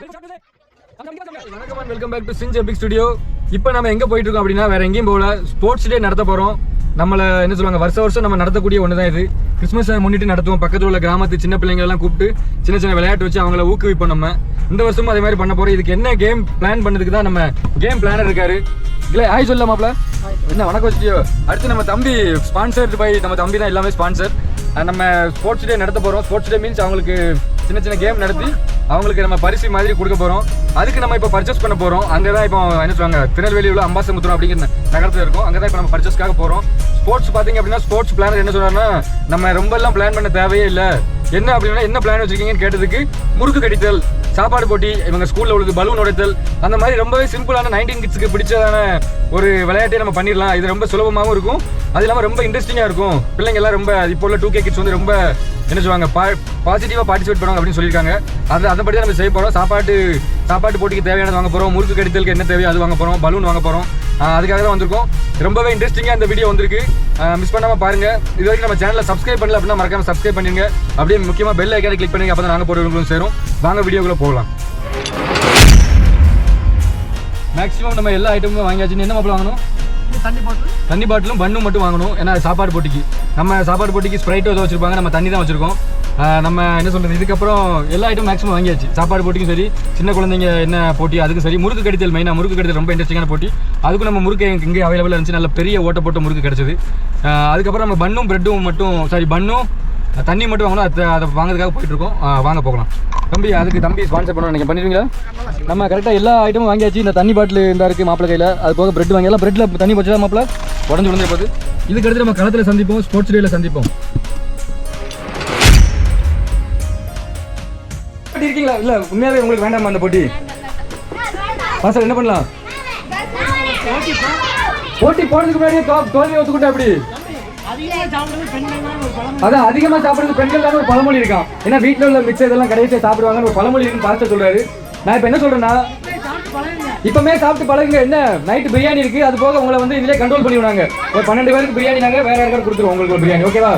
வணக்கம் welcome back to cinch epic studio இப்போ நம்ம எங்கே போயிட்டு இருக்கோம் அப்படின்னா வேற எங்கேயும் போகல. ஸ்போர்ட்ஸ் டே நடத்த போகிறோம் நம்மளை என்ன சொல்லுவாங்க வருஷ வருஷம் நம்ம நடத்தக்கூடிய ஒன்று தான் இது கிறிஸ்மஸை முன்னிட்டு நடத்துவோம். பக்கத்தில் உள்ள கிராமத்து சின்ன பிள்ளைங்கள்லாம் கூப்பிட்டு சின்ன சின்ன விளையாட்டு வச்சு அவங்கள ஊக்குவிப்போம் நம்ம. இந்த வருஷமும் அதே மாதிரி பண்ண போகிறோம் இதுக்கு என்ன கேம் பிளான் பண்ணதுக்கு தான் நம்ம கேம் பிளானர் இருக்காரு. இல்லை ஆய் சொல்லலாமாப்ல என்ன வணக்கம் வச்சியோ அடுத்து நம்ம தம்பி ஸ்பான்சர்டு பை நம்ம தம்பி தான் எல்லாமே ஸ்பான்சர் நம்ம ஸ்போர்ட்ஸ் டே நடத்த போகிறோம் ஸ்போர்ட்ஸ் டே மீன்ஸ் அவங்களுக்கு சின்ன சின்ன கேம் நடத்தி அவங்களுக்கு நம்ம பரிசு மாதிரி கொடுக்க போகிறோம் அதுக்கு நம்ம இப்போ பர்ச்சேஸ் பண்ண போகிறோம் அங்கே தான் இப்போ என்ன சொல்லுவாங்க? திருநெல்வேலி உள்ள அம்பாசமுத்திரம் அப்படிங்கிற நகரத்தில் இருக்கும். அங்கே தான் இப்போ நம்ம பர்ச்சேஸ்க்காக போகிறோம் ஸ்போர்ட்ஸ் பார்த்தீங்க அப்படின்னா ஸ்போர்ட்ஸ் பிளானர் என்ன சொல்கிறாங்கன்னா நம்ம ரொம்ப எல்லாம் பிளான் பண்ண தேவையே இல்லை. என்ன அப்படின்னா என்ன பிளான் வச்சிருக்கீங்கன்னு கேட்டதுக்கு முறுக்கு கடித்தல் சாப்பாடு போட்டி இவங்க ஸ்கூலில் உள்ளது பலூன் உடைத்தல் அந்த மாதிரி ரொம்பவே சிம்பிளான நைன்டீன் கிட்ஸுக்கு பிடிச்சதான ஒரு விளையாட்டே நம்ம பண்ணிடலாம். இது ரொம்ப சுலபமாகவும் இருக்கும். அது இல்லாமல் ரொம்ப இன்ட்ரெஸ்டிங்காக இருக்கும். பிள்ளைங்க எல்லாம் ரொம்ப இப்போ உள்ள டூ கே கிட்ஸ் வந்து ரொம்ப என்ன சொல்லுவாங்க பா பாசிட்டிவாக பார்ட்டிசிபேட் பண்ணுவாங்க அப்படின்னு சொல்லியிருக்காங்க. அது படி தான் நம்ம செய்ய போகிறோம் சாப்பாட்டு சாப்பாட்டு போட்டிக்கு தேவையானது வாங்க போகிறோம் முறுக்கு கடித்தலுக்கு என்ன தேவையோ அது வாங்க போகிறோம் பலூன் வாங்க போகிறோம் அதுக்காக தான் வந்திருக்கோம். ரொம்பவே இன்ட்ரெஸ்டிங்காக இந்த வீடியோ வந்திருக்கு. மிஸ் பண்ணாமல் பாருங்க. இது வரைக்கும் நம்ம சேனலை சப்ஸ்கிரைப் பண்ணல அப்படின்னா மறக்காம சப்ஸ்கிரைப் பண்ணிருங்க. அப்படியே முக்கியமாக பெல் ஐக்கானை கிளிக் பண்ணுங்க அப்போ தான் நாங்கள் போடுறவங்களும் சேரும். வாங்க வீடியோக்குள்ள போகலாம். மேக்ஸிமம் நம்ம எல்லா ஐட்டமும் வாங்கியாச்சு என்ன மாப்பிள வாங்கணும்? தண்ணி பாட்டிலும் பண்ணும் மட்டும் வாங்கணும். ஏன்னா சாப்பாடு போட்டிக்கு. நம்ம சாப்பாடு போட்டிக்கு ஸ்ப்ரைட் ஏதோ வச்சிருப்பாங்க. நம்ம தண்ணி தான் வச்சிருக்கோம். நம்ம என்ன சொல்கிறது இதுக்கப்புறம் எல்லா ஐட்டம் மேக்ஸிமம் வாங்கியாச்சு. சாப்பாடு போட்டிக்கும் சரி சின்ன குழந்தைங்க என்ன போட்டி அதுக்கும் சரி முறுக்கு கடித்தல் மெயினாக முறுக்கு கடித்தல் ரொம்ப இன்ட்ரெஸ்டிங்கான போட்டி. அதுக்கும் நம்ம முறுக்கு எங்கே இங்கே அவைலபிளாக இருந்துச்சு நல்ல பெரிய ஓட்ட போட்ட முறுக்கு கிடச்சிது. அதுக்கப்புறம் நம்ம பண்ணும் ப்ரெட்டும் மட்டும் சாரி பண்ணும் தண்ணி மட்டும் வாங்கணும் அதை அதை வாங்குறதுக்காக போயிட்டுருக்கோம் வாங்க போகலாம். தம்பி அதுக்கு தம்பி ஸ்பான்சர் பண்ண நீங்கள் பண்ணிடுவீங்களா? நம்ம கரெக்டாக எல்லா ஐட்டமும் வாங்கியாச்சு. இந்த தண்ணி பாட்டில் இந்த இருக்குது மாப்பிள கையில். அது போக பிரெட் வாங்கியெல்லாம் பிரெட்டில் தண்ணி போச்சு மாப்பிள? உடஞ்சு உடஞ்சு போகுது. இதுக்கு அடுத்து நம்ம களத்தில் சந்திப்போம் ஸ்போர்ட்ஸ் டேயில் சந்திப்போம். போட்டி இருக்கீங்களா? இல்லை உண்மையாகவே உங்களுக்கு வேண்டாமா அந்த போட்டி? சார் என்ன பண்ணலாம்? போட்டி போடுறதுக்கு முன்னாடியே தோல்வி ஒத்துக்கிட்டா அப்படி அதான் அதிகமா சாப்பிடுறது பெண்கள் தான் ஒரு பழமொழி இருக்கான் ஏன்னா வீட்டில் உள்ள மிச்சம் இதெல்லாம் கிடையாது சாப்பிடுவாங்க ஒரு பழமொழி இருக்குன்னு பார்த்து சொல்றாரு. நான் இப்ப என்ன சொல்றேன்னா இப்பமே சாப்பிட்டு பழகுங்க. என்ன நைட்டு பிரியாணி இருக்கு. அது போக உங்களை வந்து இதுலயே கண்ட்ரோல் பண்ணிவிடுவாங்க ஒரு பன்னெண்டு பேருக்கு பிரியாணி நாங்க வேற யாருக்காவது கொடுத்துருவோம். உங்களுக்கு ஒரு பிரியாணி ஓகேவா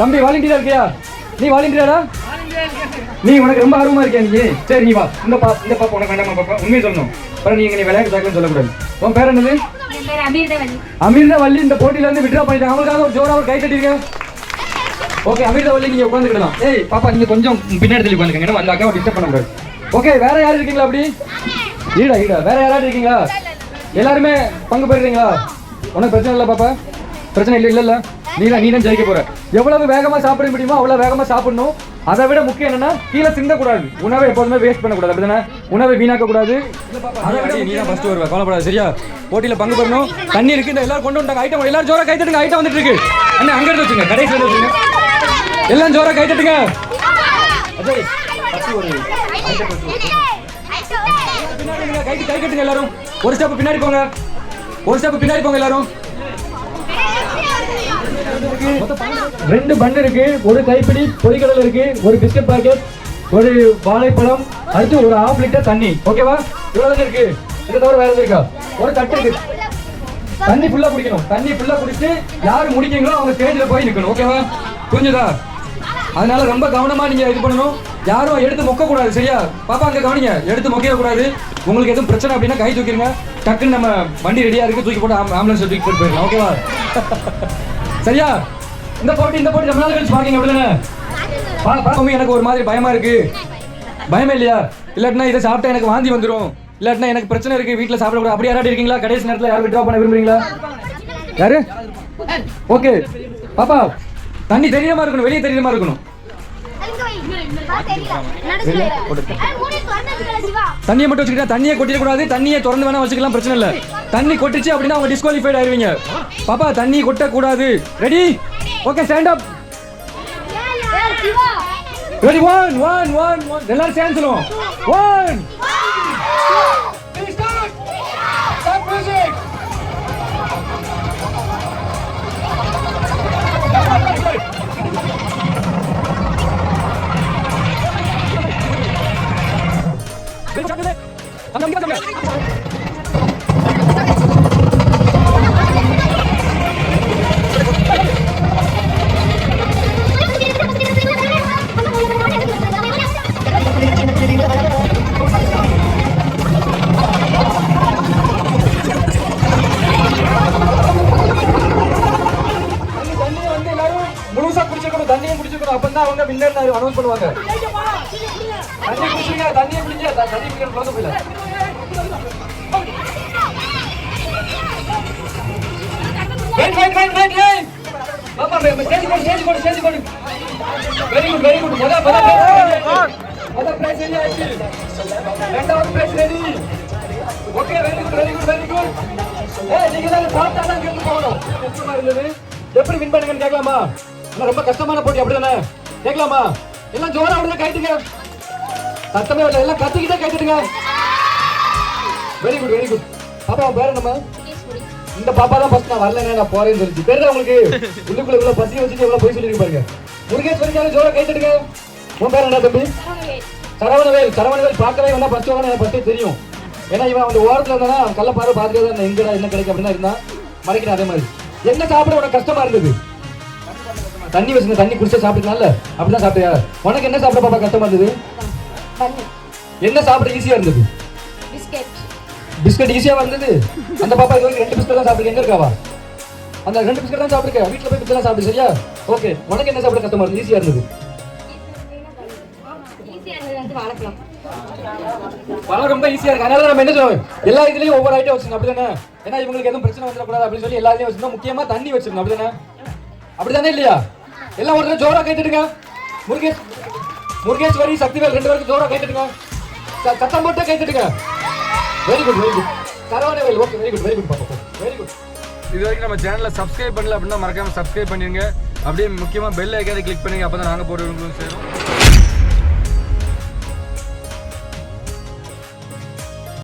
தம்பி வாலண்டியரா இருக்கியா? நீ வாலண்டியரா நீ உனக்கு ரொம்ப ஆர்வமா இருக்கியா நீ? சரி நீ வா. இந்த பா இந்த பாப்பா உனக்கு வேண்டாமா பாப்பா. உண்மையை சொல்லணும். அப்புறம் நீங்க நீ விளையாட்டு சாக்கலன்னு சொல்லக்கூடாது. உன் பேர் என்னது? அமிர்தா வள்ளி இந்த போட்டியில இருந்து விட்ரா பண்ணிட்டாங்க அவங்களுக்காக ஒரு ஜோரா ஒரு கை தட்டிருங்க ஓகே அமிர்தா வள்ளி நீங்க உட்காந்துக்கலாம் ஏய் பாப்பா நீங்க கொஞ்சம் பின்னாடி தள்ளி உட்காந்துக்கங்க ஏன்னா அந்த அக்காவை டிஸ்டர்ப் பண்ண கூடாது. ஓகே வேற யாரும் இருக்கீங்களா அப்படி? ஈடா ஈடா. வேற யாராவது இருக்கீங்களா? எல்லாருமே பங்கு பெறுறீங்களா? உனக்கு பிரச்சனை இல்லை பாப்பா? பிரச்சனை இல்லை இல்ல. நீ தான் நீ தான் ஜெயிக்க போற. எவ்வளவு வேகமா சாப்பிட முடியுமோ அவ்வளவு வேகமா சாப்பிடணும். அதை விட முக்கியம் என்னன்னா கீழே சிந்தக்கூடாது. உணவை எப்போதுமே வேஸ்ட் பண்ணக்கூடாது. அப்படிதானே? உணவை வீணாக்க கூடாது. அதை விட நீ தான் ஃபர்ஸ்ட் வருவ. கவலைப்படாது சரியா? போட்டியில பங்கு பெறணும். தண்ணி இருக்கு. இந்த எல்லாரும் கொண்டு வந்துட்டாங்க. ஐட்டம் எல்லாரும் ஜோரா கை தட்டுங்க. ஐட்டம் வந்துட்டு இருக்கு. அண்ணா அங்க இருந்து வச்சுங்க. கடைசி இருந்து வச்சுங்க. எல்லாம் ஜோரா கை தட்டுங்க. அஜய் ஒரு கை கை கட்டுங்க எல்லாரும். ஒரு ஸ்டெப் பின்னாடி போங்க. ஒரு ஸ்டெப் பின்னாடி போங்க எல்லாரும். ரெண்டு பன் இருக்கு ஒரு கைப்பிடி பொரிக்கடல் இருக்கு ஒரு பிஸ்கட் பாக்கெட் ஒரு வாழைப்பழம் அடுத்து ஒரு ஹாஃப் லிட்டர் தண்ணி. ஓகேவா இவ்வளவு இருக்கு? இது தவிர வேற எதுவும் இருக்கா? ஒரு தட்டு இருக்கு. தண்ணி ஃபுல்லா குடிக்கணும். தண்ணி ஃபுல்லா குடிச்சு யாரு முடிக்கீங்களோ அவங்க ஸ்டேஜ்ல போய் நிக்கணும். ஓகேவா புரிஞ்சுதா? அதனால ரொம்ப கவனமா நீங்க இது பண்ணணும். யாரும் எடுத்து மொக்க கூடாது சரியா? பாப்பா அங்க கவனிங்க. எடுத்து மொக்க கூடாது உங்களுக்கு எதுவும் பிரச்சனை அப்படின்னா கை தூக்கிடுங்க டக்குன்னு நம்ம வண்டி ரெடியா இருக்கு. தூக்கி போட்டு ஆம்புலன்ஸ் தூக்கி போட்டு போயிடலாம். ஓகேவா சரியா? இந்த போட்டி இந்த போட்டி ரொம்ப நாள் கழிச்சு பாக்கீங்க அப்படிதானே? பா பாக்கமே எனக்கு ஒரு மாதிரி பயமா இருக்கு. பயமே இல்லையா? இல்லாட்டினா இதை சாப்பிட்டா எனக்கு வாந்தி வந்துரும். இல்லாட்டினா எனக்கு பிரச்சனை இருக்கு. வீட்ல சாப்பிடக்கூடாது அப்படி யாராவது இருக்கீங்களா? கடைசி நேரத்துல யாரும் விட்ரா பண்ண விரும்புறீங்களா? யாரு? ஓகே பாப்பா தண்ணி தெரியாம இருக்கணும். வெளியே தெரியாம இருக்கணும். தண்ணியை மட்டும் வச்சுக்கிட்டா தண்ணியை கொட்டிட கூடாது தண்ணியை திறந்து வேணா வச்சுக்கலாம் பிரச்சனை இல்ல. தண்ணி கொட்டிச்சு அப்படின்னா அவங்க டிஸ்குவாலிஃபைட் ஆயிருவீங்க பாப்பா தண்ணி கொட்ட கூடாது ready okay stand up ready one one one one எல்லாரும் சேர்ந்து சொல்லுவோம். ஒன் அனௌன்ஸ் பண்ணுவாங்க. தண்ணி குடிச்சிருங்க தண்ணியை குடிங்க. தண்ணி குடிக்கணும் குழந்தை போயில. Wait wait wait wait wait பாப்பா ஸ்டேஜ் போடு ஸ்டேஜ் போடு very good very good prize ready ஆயிடுச்சு. ரெண்டாவது prize ready okay very good very good very good ஏய் நீங்க தான் தான் கேட்டு போகணும். கஷ்டமா இருந்தது எப்படி வின் பண்ணுங்கன்னு கேட்கலாமா? ரொம்ப கஷ்டமான போட்டி அப்படிதானே? கேட்கலாமா எல்லாம் ஜோரா விடுங்க கைட்டுங்க சத்தமே இல்லை எல்லாம் கத்திக்கிட்டே கைட்டுங்க வெரி குட் வெரி குட் பாப்பா உன் பேர் என்னம்மா? இந்த பாப்பா தான் ஃபர்ஸ்ட் நான் வரலங்க நான் போறேன்னு சொல்லிச்சு. தெரியுதா உங்களுக்கு? உள்ளுக்குள்ள இவ்வளவு பசி வச்சுட்டு எவ்வளவு போய் சொல்லிருக்கு பாருங்க. முருகேஸ்வரிக்கான ஜோரா கைட்டுடுங்க உன் பேர் என்ன தம்பி? சரவணவேல் சரவணவேல் பார்க்கவே வந்தா ஃபர்ஸ்ட் வாங்க எனக்கு ஃபர்ஸ்டே தெரியும். ஏன்னா இவன் அந்த ஓரத்துல இருந்தானா கள்ள பாரு பார்த்துட்டு தான் எங்கடா என்ன கிடைக்கும் அப்படின்னு இருந்தான். மறைக்கிறேன் அதே மாதிரி. என்ன சாப்பிட உனக்கு கஷ்டமா இருந்தது? தண்ணி வச்சுங்க தண்ணி குடிச்சா சாப்பிட்டுக்கலாம்ல அப்படிதான் சாப்பிட்டியா? உனக்கு என்ன சாப்பிட பாப்பா கஷ்டமா இருந்தது? என்ன சாப்பிட ஈஸியா இருந்தது? பிஸ்கெட். பிஸ்கட் ஈஸியா வந்தது அந்த பாப்பா இது ரெண்டு பிஸ்கட் தான் சாப்பிட்டு எங்க இருக்காவா? அந்த ரெண்டு பிஸ்கட் தான் சாப்பிட்டுருக்க. வீட்டுல போய் பிஸ்கட் சாப்பிடு சரியா? ஓகே உனக்கு என்ன சாப்பிட கஷ்டமா இருந்தது? ஈஸியா இருந்தது. பழம் ரொம்ப ஈஸியா இருக்கு. அதனால நம்ம என்ன சொல்லுவோம் எல்லா இதுலயும் ஒவ்வொரு ஐட்டம் வச்சிருந்தோம் அப்படிதானே? ஏன்னா இவங்களுக்கு எதுவும் பிரச்சனை வந்துடக்கூடாது அப்படின்னு சொல்லி எல்லா இதுலயும் வச்சிருந்தோம். முக்கியமா தண்ணி வச்சிருந்தோம். அப்படிதானே? அப்படிதானே இல்லையா? எல்லாம் ஒரு ஜோரா கேட்டுடுங்க முருகேஷ் முருகேஸ்வரி சக்திவேல் ரெண்டு பேருக்கு ஜோரா கேட்டுடுங்க சத்தம் போட்டு கேட்டுடுங்க very good very good Saravanavel okay very good very good பாப்பா வெரி குட் இது வரைக்கும் நம்ம சேனலை சப்ஸ்கிரைப் பண்ணல அப்படின்னா மறக்காம சப்ஸ்கிரைப் பண்ணிடுங்க. அப்படியே முக்கியமாக பெல் ஐக்கானை கிளிக் பண்ணுங்க அப்போ தான் போடுறது உங்களுக்கு சேரும்.